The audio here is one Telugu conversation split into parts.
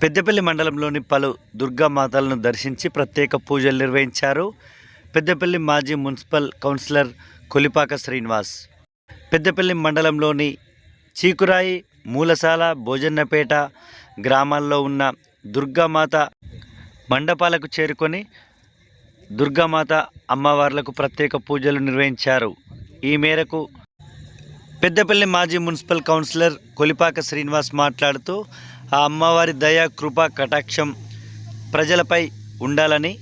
పెద్దపల్లి మండలంలోని పలు దుర్గామాతలను దర్శించి ప్రత్యేక పూజలు నిర్వహించారు పెద్దపల్లి మాజీ మున్సిపల్ కౌన్సిలర్ కొలిపాక శ్రీనివాస్. పెద్దపల్లి మండలంలోని చీకురాయి మూలసాల భోజన్నపేట గ్రామాల్లో ఉన్న దుర్గామాత మండపాలకు చేరుకొని దుర్గామాత అమ్మవార్లకు ప్రత్యేక పూజలు నిర్వహించారు. ఈ మేరకు పెద్దపల్లి మాజీ మున్సిపల్ కౌన్సిలర్ కొలిపాక శ్రీనివాస్ మాట్లాడుతూ ఆ అమ్మవారి దయ కృప కటాక్షం ప్రజలపై ఉండాలని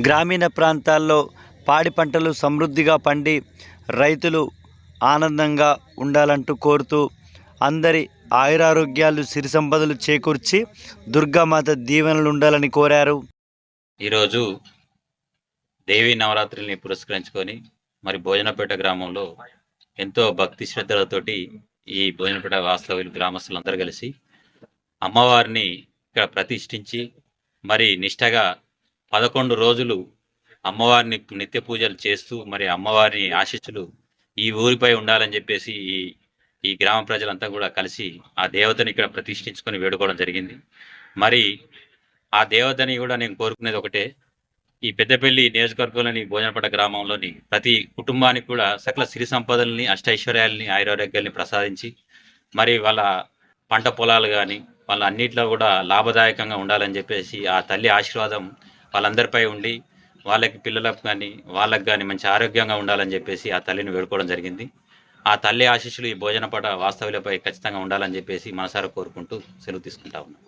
గ్రామీణ ప్రాంతాల్లో పాడి పంటలు సమృద్ధిగా పండి రైతులు ఆనందంగా ఉండాలంటూ కోరుతూ అందరి ఆయురారోగ్యాలు సిరి సంపదలు చేకూర్చి దుర్గామాత దీవెనలు ఉండాలని కోరారు. ఈరోజు దేవి నవరాత్రుల్ని పురస్కరించుకొని మరి భోజనపేట గ్రామంలో ఎంతో భక్తి శ్రద్ధలతోటి ఈ భోజనపేట వాస్తవ్యులు గ్రామస్తులందరూ కలిసి అమ్మవారిని ఇక్కడ ప్రతిష్ఠించి మరి నిష్టగా పదకొండు రోజులు అమ్మవారిని నిత్య పూజలు చేస్తూ మరి అమ్మవారిని ఆశీస్సులు ఈ ఊరిపై ఉండాలని చెప్పేసి ఈ ఈ గ్రామ ప్రజలంతా కూడా కలిసి ఆ దేవతని ఇక్కడ ప్రతిష్ఠించుకొని వేడుకోవడం జరిగింది. మరి ఆ దేవతని కూడా నేను కోరుకునేది ఒకటే ఈ పెద్దపల్లి నియోజకవర్గంలోని భోజనపడ్డ గ్రామంలోని ప్రతి కుటుంబానికి కూడా సకల సిరి సంపదల్ని అష్టైశ్వర్యాలని ఆయురారోగ్యాల్ని ప్రసాదించి మరి వాళ్ళ పంట పొలాలు కానీ వాళ్ళ అన్నిట్లో కూడా లాభదాయకంగా ఉండాలని చెప్పేసి ఆ తల్లి ఆశీర్వాదం వాళ్ళందరిపై ఉండి వాళ్ళకి పిల్లలకు కానీ వాళ్ళకి కానీ మంచి ఆరోగ్యంగా ఉండాలని చెప్పేసి ఆ తల్లిని వేడుకోవడం జరిగింది. ఆ తల్లి ఆశీస్సులు ఈ భోజనపట వాస్తవ్యులపై ఖచ్చితంగా ఉండాలని చెప్పేసి మనసారా కోరుకుంటూ సెలవు తీసుకుంటా ఉన్నాం.